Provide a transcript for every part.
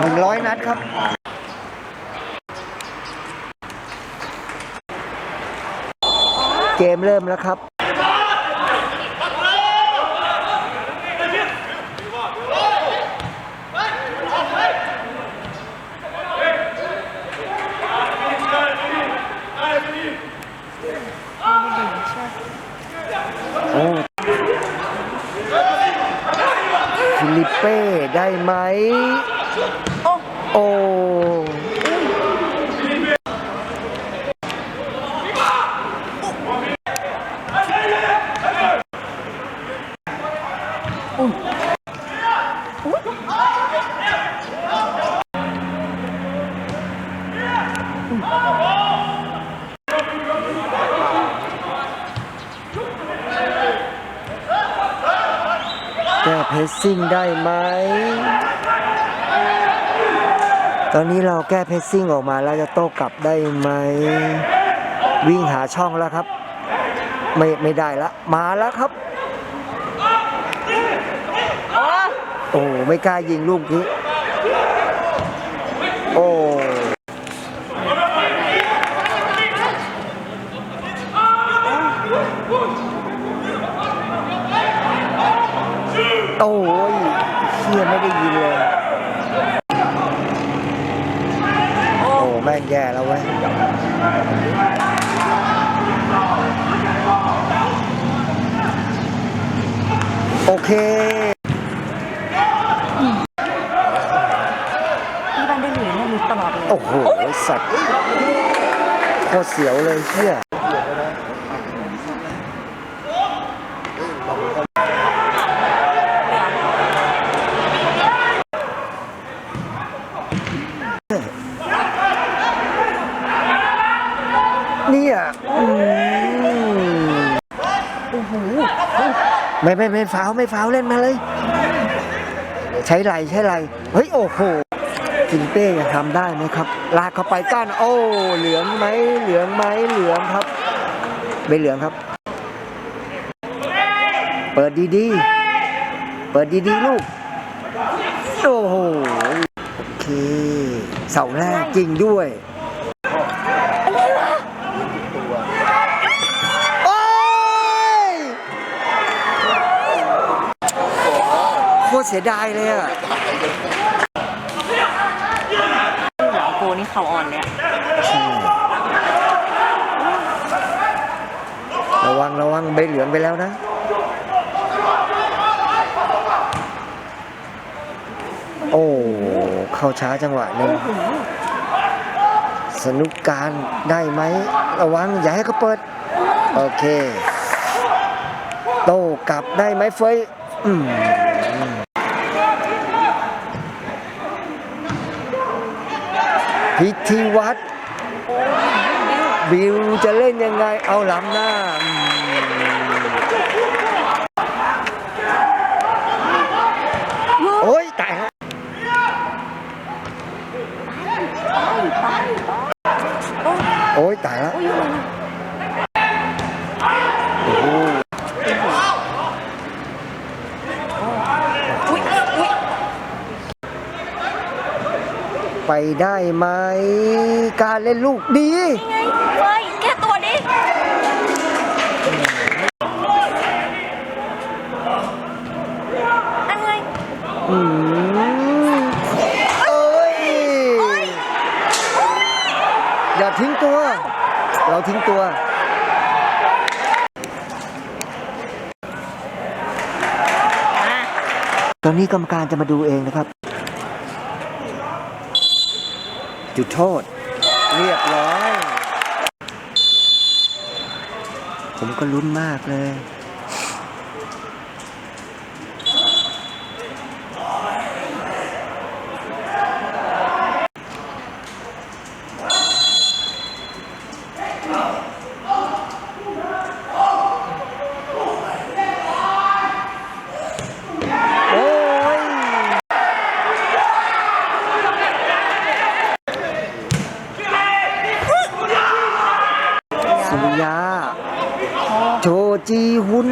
หนึ่งร้อยนัดครับเกมเริ่มแล้วครับ โอ้ฟิลิปเป้ ได้ไหม โอ้แก้ ซิ่งได้ไหม ตอนนี้เราแก้เพสซิ่งออกมาแล้วจะโต้กลับได้ไหม วิ่งหาช่องแล้วครับ ไม่ไม่ได้ละ มาแล้วครับ โอ้ไม่กล้ายิงลูกนี้ โอ้ โอ้ยเชี่ยไม่ได้ยินเลย โอ้แม่งแย่แล้วเว้ยโอเคที่บ้านได้เหรียญเนี่ยมีตลอดเลย โอ้โห สัตว์โคตรเสียวเลยเชี่ยเนี่ยอืม โอ้โหไม่ไม่ไม่ฟาวไม่ฟาวเล่นมาเลย ใช้ไหลใช้ไหลเฮ้ยโอ้โหฟิลิเป้ยังทำได้ไหมครับ ลากเข้าไปก้านโอ้เหลืองไหมเหลืองไหมเหลืองครับไม่เหลืองครับ เปิดดีๆ เปิดดีๆลูกโอ้โหโอเคเสาแรกจริงด้วย เสียดายเลยอะหลังโกนี่เขาอ่อนเนี่ยระวังระวังใบเหลืองไปแล้วนะโอ้เข้าช้าจังหวะหนึ่งสนุกการได้ไหมระวังอย่าให้เขาเปิด โอเค โต้กลับได้ไหมเฟยอืม พิธีวัดบิวจะเล่นยังไงเอาหล้ำหน้าอืมโอ้ยตายฮะโอ้ยตายแล้ว โอ้ยอะไรนะ โอ้โห อุ้ยอุ้ย ไปได้ไหมการเล่นลูกดีไงเฮ้ยแก้ตัวดิอันไงอืมเอ้ยอย่าทิ้งตัว เราทิ้งตัวอะตอนนี้กรรมการจะมาดูเองนะครับ จุดโทษ เรียบร้อย ผมก็ลุ้นมากเลย โอ้ย สุริยา โชจีหุน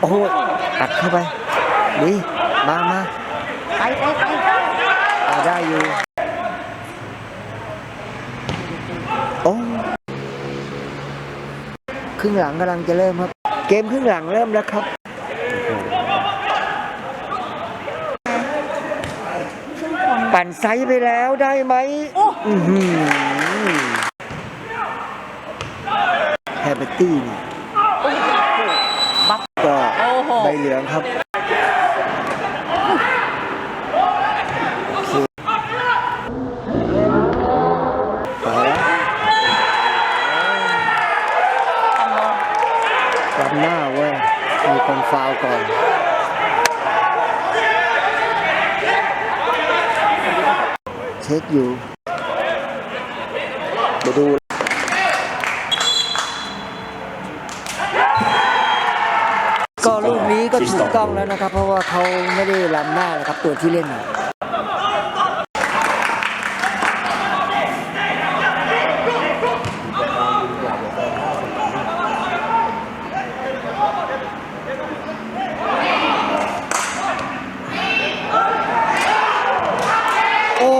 โอ้โหอัดเข้าไปดีมามาไปไปไปเอาได้อยู่ โอ้ครึ่งหลังกำลังจะเริ่มครับ เกมครึ่งหลังเริ่มแล้วครับปั่นไซส์ไปแล้วได้ไหมอื้อหือแฮปปี้นี่ บัฟ ก็ โอ้โห ใบเหลืองครับไปแล้วรับหน้าเว้ย มีคนฟาวก่อนเช็คอยู่เดี๋ยวดู ก็ลูกนี้ก็ถูก ต้องแล้วนะครับ เพราะว่าเขาไม่ได้ล้ำหน้านะครับตัวที่เล่นน่ะโอ้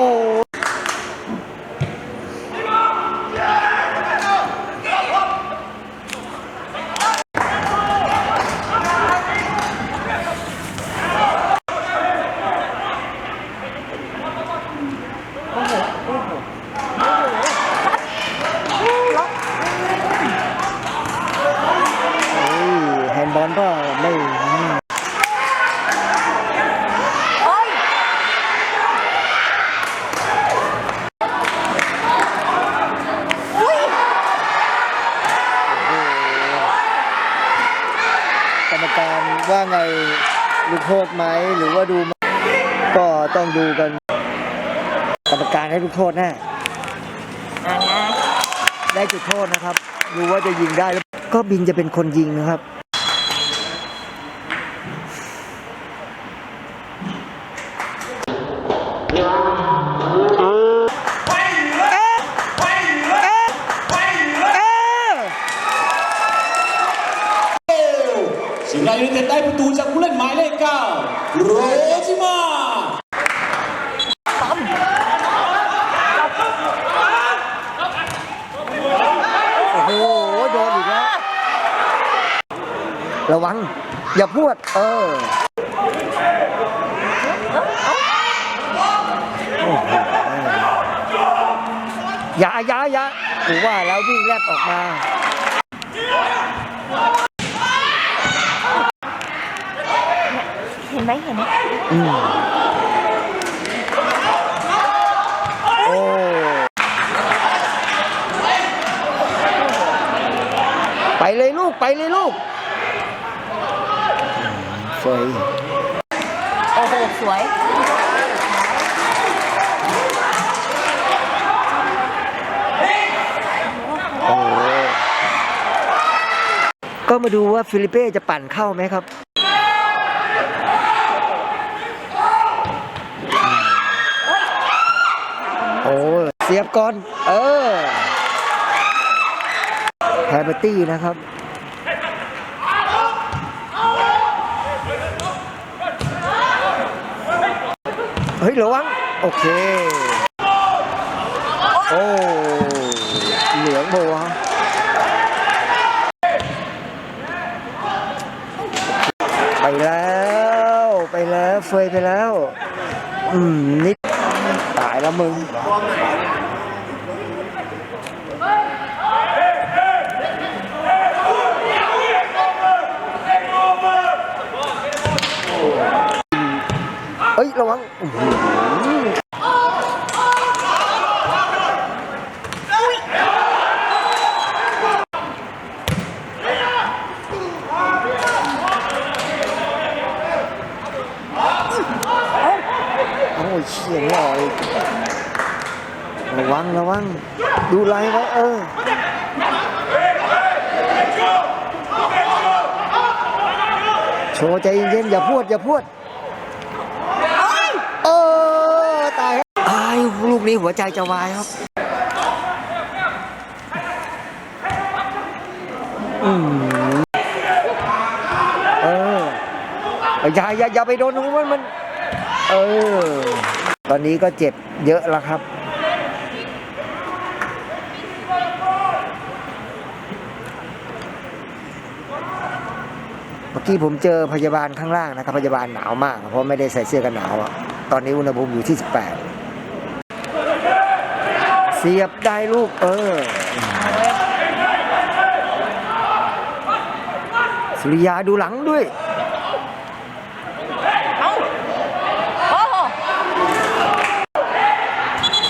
เฮ้ยแฮนด์บอลก็ไม่ โอ้ย ก รรมการว่าไงลูกโทษไหมหรือว่าดูก็ต้องดูกัน กรรมการให้ลูกโทษแน่ได้จุดโทษนะครับ ดูว่าจะยิงได้หรือก็บินจะเป็นคนยิงนะครับสิงห์รายยูไนเต็ดได้ประตูจากผู้เล่นหมายเลข9โรจิมา โอ้โห โดนอีกแล้ว ระวัง อย่าพูดเออโอ้โหอย่าอย่าอย่าถือว่าแล้ววิ่งแลบออกมาเห็นไหมเห็นไหมอืมโอ้ไปเลยลูก ไปเลยลูก เฟยโอ้โห สวย โอ้ก็มาดูว่าฟิลิเป้จะปั่นเข้าไหมครับ โอ้เสียบก่อน เออแฮปปี้นะครับ เฮ้ยระวังโอเค โอ้เหลืองโบวะไปแล้ว ไปแล้ว เฟยไปแล้ว อืมนิดตายแล้วมึง เอ้ย ระวังอื้หือโอ้ยเฉียงหน่อยระวัง ระวัง ดูไลน์ไว้เออโชว์ใจเย็นๆอย่าพูด อย่าพูด เออ ตายครับตายลูกนี้หัวใจจะวายครับอืมเอออย่าอย่าอย่าไปโดนตรงนู้นมัน เออ ตอนนี้ก็เจ็บเยอะแล้วครับเมื่อกี้ผมเจอพยาบาลข้างล่างนะครับ พยาบาลหนาวมาก เพราะไม่ได้ใส่เสื้อกันหนาวอะ ตอนนี้อุณหภูมิอยู่ที่ 18 เสียบได้ลูกเออ สุริยาดูหลังด้วย เอ้าโอ้โห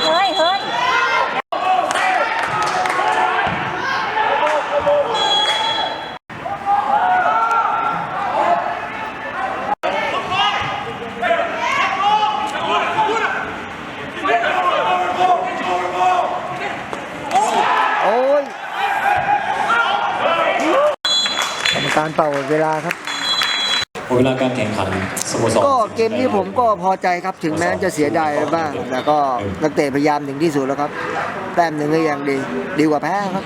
เฮ้ยเฮ้ย โอ้ย กรรมการเป่าเวลาครับ เวลาการแข่งขันสโมสรก็เกมนี้ผมก็พอใจครับถึงแม้จะเสียดายบ้างแต่ก็นักเตะพยายามถึงที่สุดแล้วครับ แต้มหนึ่งก็ยังดี ดีกว่าแพ้ครับ